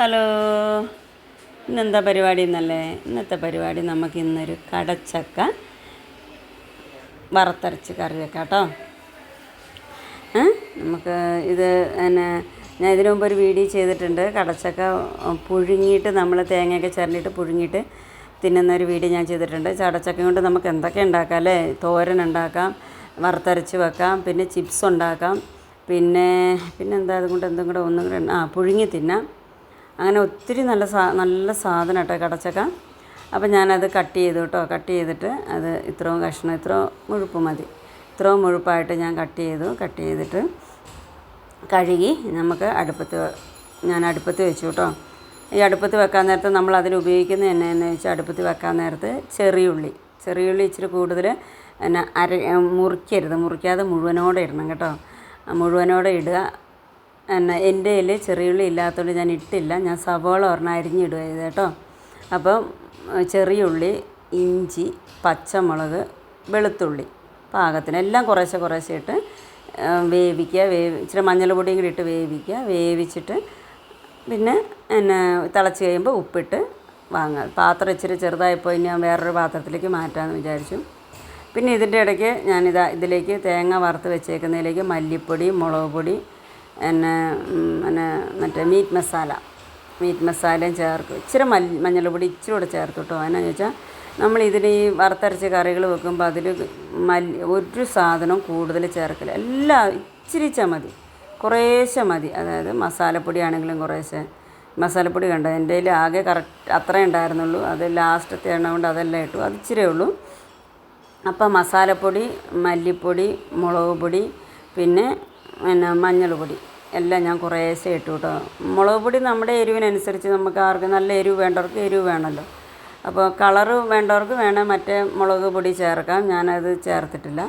Hello. ഇന്നെന്താ പരിപാടി എന്നല്ലേ ഇന്നത്തെ പരിപാടി നമുക്ക് ഇന്നൊരു കടച്ചക്ക വറുത്തരച്ച് കറി വെക്കാം കേട്ടോ. നമുക്ക് ഇത് പിന്നെ ഞാൻ ഇതിനു മുമ്പ് ഒരു വീഡിയോ ചെയ്തിട്ടുണ്ട്. കടച്ചക്ക പുഴുങ്ങിയിട്ട് നമ്മൾ തേങ്ങയൊക്കെ ചിരണ്ടിയിട്ട് പുഴുങ്ങിയിട്ട് തിന്നുന്ന ഒരു വീഡിയോ ഞാൻ ചെയ്തിട്ടുണ്ട്. ചടച്ചക്ക കൊണ്ട് നമുക്ക് എന്തൊക്കെ ഉണ്ടാക്കാം അല്ലേ? തോരൻ ഉണ്ടാക്കാം വറുത്തരച്ച് വെക്കാം പിന്നെ ചിപ്സ് ഉണ്ടാക്കാം പിന്നെ പിന്നെന്താ അതുകൊണ്ട് എന്തും കൂടെ ഒന്നും കൂടെ ആ പുഴുങ്ങി തിന്നാം. അങ്ങനെ ഒത്തിരി നല്ല സാ നല്ല സാധനം കേട്ടോ കടച്ചക്ക. അപ്പം ഞാനത് കട്ട് ചെയ്തു കേട്ടോ. കട്ട് ചെയ്തിട്ട് അത് ഇത്രയും കഷ്ണം ഇത്രയും മുഴുപ്പ് മതി. ഇത്രയും മുഴുപ്പായിട്ട് ഞാൻ കട്ട് ചെയ്തു. കട്ട് ചെയ്തിട്ട് കഴുകി നമുക്ക് അടുപ്പത്ത് ഞാൻ അടുപ്പത്ത് വെച്ചു കേട്ടോ. ഈ അടുപ്പത്ത് വെക്കാൻ നേരത്ത് നമ്മൾ അതിൽ ഉപയോഗിക്കുന്ന എന്നെ എന്ന് വെച്ചാൽ അടുപ്പത്ത് വെക്കാൻ നേരത്ത് ചെറിയുള്ളി. ചെറിയുള്ളി ഇച്ചിരി കൂടുതൽ പിന്നെ അര മുറിക്കരുത്. മുറിക്കാതെ മുഴുവനോടെ ഇടണം കേട്ടോ. മുഴുവനോടെ ഇടുക. പിന്നെ എന്റെ കയ്യിൽ ചെറിയുള്ളി ഇല്ലാത്തതുകൊണ്ട് ഞാൻ ഇട്ടില്ല. ഞാൻ സവോള ഒരെണ്ണം അരിഞ്ഞിടുക കേട്ടോ. അപ്പം ചെറിയുള്ളി ഇഞ്ചി പച്ചമുളക് വെളുത്തുള്ളി പാകത്തിന് എല്ലാം കുറേശ്ശെ കുറേശ്ശെ ഇട്ട് വേവിക്കുക. വേവി ഇച്ചിരി മഞ്ഞൾപ്പൊടിയും കൂടി ഇട്ട് വേവിക്കുക. വേവിച്ചിട്ട് പിന്നെ എന്നെ തിളച്ച് കഴിയുമ്പോൾ ഉപ്പിട്ട് വാങ്ങുക. പാത്രം ഇച്ചിരി ചെറുതായിപ്പോൾ ഇനി ഞാൻ വേറൊരു പാത്രത്തിലേക്ക് മാറ്റാമെന്ന് വിചാരിച്ചു. പിന്നെ ഇതിന്റെ ഇടയ്ക്ക് ഞാനിതാ ഇതിലേക്ക് തേങ്ങ വറുത്ത് വെച്ചേക്കുന്നതിലേക്ക് മല്ലിപ്പൊടി മുളക് പൊടി പിന്നെ പിന്നെ മറ്റേ മീറ്റ് മസാല മീറ്റ് മസാലയും ചേർക്കും. ഇച്ചിരി മല്ലി മഞ്ഞൾപ്പൊടി ഇച്ചിരി കൂടെ ചേർത്ത് കേട്ടോ. എന്നാന്ന് ചോദിച്ചാൽ നമ്മൾ ഇതിന് ഈ വറുത്തരച്ച കറികൾ വെക്കുമ്പോൾ അതിൽ മല്ലി ഒരു സാധനം കൂടുതൽ ചേർക്കില്ല എല്ലാം ഇച്ചിരിച്ച മതി. കുറേശ്ശെ മതി. അതായത് മസാലപ്പൊടി ആണെങ്കിലും കുറേശ്ശെ. മസാലപ്പൊടി കണ്ടോ എന്റെ കയ്യിൽ ആകെ കറക്റ്റ് അത്രേ ഉണ്ടായിരുന്നുള്ളൂ. അത് ലാസ്റ്റത്തെ എണ്ണ കൊണ്ട് അതെല്ലാം ഇട്ടു. അത് ഇച്ചിരേ ഉള്ളൂ. അപ്പോൾ മസാലപ്പൊടി മല്ലിപ്പൊടി മുളക് പൊടി പിന്നെ പിന്നെ മഞ്ഞൾ പൊടി എല്ലാം ഞാൻ കുറേശ്ശെ ഇട്ടു കേട്ടോ. മുളക് പൊടി നമ്മുടെ എരിവിനനുസരിച്ച് നമുക്ക് ആർക്ക് നല്ല എരിവ് വേണ്ടവർക്ക് എരിവ് വേണമല്ലോ. അപ്പോൾ കളറ് വേണ്ടവർക്ക് വേണേൽ മറ്റേ മുളക് പൊടി ചേർക്കാം. ഞാനത് ചേർത്തിട്ടില്ല.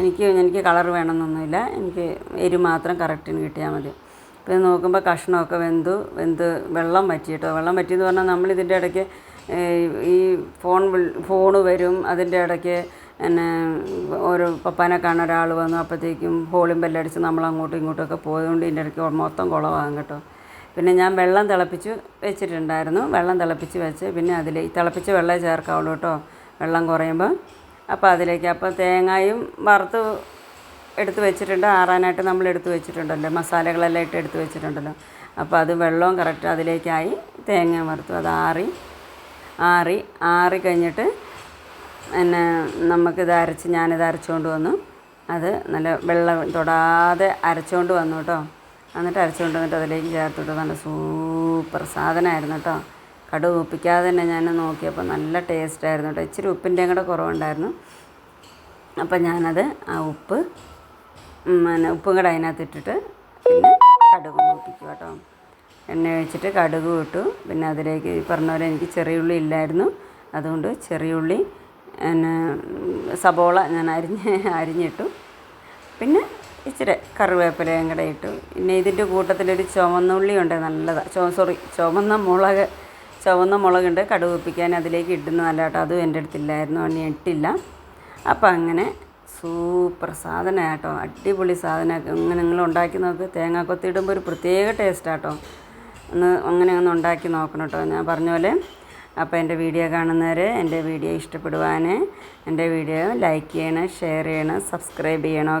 എനിക്ക് എനിക്ക് കളർ വേണമെന്നൊന്നുമില്ല. എനിക്ക് എരിവ് മാത്രം കറക്റ്റിന് കിട്ടിയാൽ മതി. ഇപ്പം നോക്കുമ്പോൾ കഷ്ണമൊക്കെ വെന്തു വെന്ത് വെള്ളം വറ്റി കേട്ടോ. വെള്ളം പറ്റിയെന്ന് പറഞ്ഞാൽ നമ്മളിതിന്റെ ഇടയ്ക്ക് ഈ ഫോൺ ഫോൺ വരും അതിന്റെ ഇടയ്ക്ക് പിന്നെ ഓരോ പപ്പാനെ കാണാൻ ഒരാൾ വന്നു. അപ്പോഴത്തേക്കും ഹോളും ബെല്ലടിച്ച് നമ്മൾ അങ്ങോട്ടും ഇങ്ങോട്ടുമൊക്കെ പോയതുകൊണ്ട് ഇതിന്റെ ഇടയ്ക്ക് മൊത്തം കുളമാകും കേട്ടോ. പിന്നെ ഞാൻ വെള്ളം തിളപ്പിച്ച് വെച്ചിട്ടുണ്ടായിരുന്നു. വെള്ളം തിളപ്പിച്ച് വെച്ച് പിന്നെ അതിൽ തിളപ്പിച്ച വെള്ളം ചേർക്കാവുള്ളൂ കേട്ടോ. വെള്ളം കുറയുമ്പോൾ. അപ്പോൾ അതിലേക്ക് അപ്പോൾ തേങ്ങായും വറുത്ത് എടുത്ത് വെച്ചിട്ടുണ്ട്. ആറാനായിട്ട് നമ്മൾ എടുത്ത് വെച്ചിട്ടുണ്ടല്ലോ. മസാലകളെല്ലാം ഇട്ട് എടുത്ത് വെച്ചിട്ടുണ്ടല്ലോ. അപ്പോൾ അത് വെള്ളവും കറക്റ്റ് അതിലേക്കായി തേങ്ങ വറുത്തു. അത് ആറി ആറി ആറി കഴിഞ്ഞിട്ട് പിന്നെ നമുക്കിത് അരച്ച് ഞാനിത് അരച്ചുകൊണ്ട് വന്നു. അത് നല്ല വെള്ളം തൊടാതെ അരച്ചുകൊണ്ട് വന്നു കേട്ടോ എന്നിട്ട് അരച്ചുകൊണ്ട് വന്നിട്ട് അതിലേക്ക് ചേർത്തിട്ട് നല്ല സൂപ്പർ സാധനമായിരുന്നു കേട്ടോ കടുക് ഉപ്പിക്കാതെ തന്നെ ഞാൻ നോക്കിയപ്പോൾ നല്ല ടേസ്റ്റ് ആയിരുന്നു കേട്ടോ ഇച്ചിരി ഉപ്പിന്റെയും കൂടെ കുറവുണ്ടായിരുന്നു. അപ്പം ഞാനത് ആ ഉപ്പ് പിന്നെ ഉപ്പും കൂടെ അതിനകത്ത് ഇട്ടിട്ട് പിന്നെ കടുക് മൂപ്പിക്കും കേട്ടോ എണ്ണ ഒഴിച്ചിട്ട് കടുക് ഇട്ടു. പിന്നെ അതിലേക്ക് പറഞ്ഞ പോലെ എനിക്ക് ചെറിയുള്ളി ഇല്ലായിരുന്നു. അതുകൊണ്ട് ചെറിയുള്ളി പിന്നെ സബോള ഞാൻ അരിഞ്ഞ് അരിഞ്ഞിട്ടു. പിന്നെ ഇച്ചിരി കറിവേപ്പിലയും കൂടെ ഇട്ടു. പിന്നെ ഇതിന്റെ കൂട്ടത്തിലൊരു ചുവന്നുള്ളി ഉണ്ട് നല്ലതാണ് ചോ സോറി ചുവന്ന മുളക് ചുവന്ന മുളകുണ്ട്. കടുക് വെപ്പിക്കാൻ അതിലേക്ക് ഇടുന്ന നല്ല കേട്ടോ. അതും എന്റെ അടുത്തില്ലായിരുന്നു. ഞാൻ ഇട്ടില്ല. അപ്പം അങ്ങനെ സൂപ്പർ സാധനം കേട്ടോ. അടിപൊളി സാധനം. ഇങ്ങനെ നിങ്ങൾ ഉണ്ടാക്കി നോക്ക്. തേങ്ങാക്കൊത്തി ഇടുമ്പോൾ ഒരു പ്രത്യേക ടേസ്റ്റ് ടേസ്റ്റാട്ടോ ഒന്ന് അങ്ങനെ ഒന്ന് ഉണ്ടാക്കി നോക്കണം കേട്ടോ. ഞാൻ പറഞ്ഞ പോലെ അപ്പോൾ എന്റെ വീഡിയോ കാണുന്നവർ എന്റെ വീഡിയോ ഇഷ്ടപ്പെടുവാൻ എന്റെ വീഡിയോ ലൈക്ക് ചെയ്യണം ഷെയർ ചെയ്യണം സബ്സ്ക്രൈബ് ചെയ്യണം.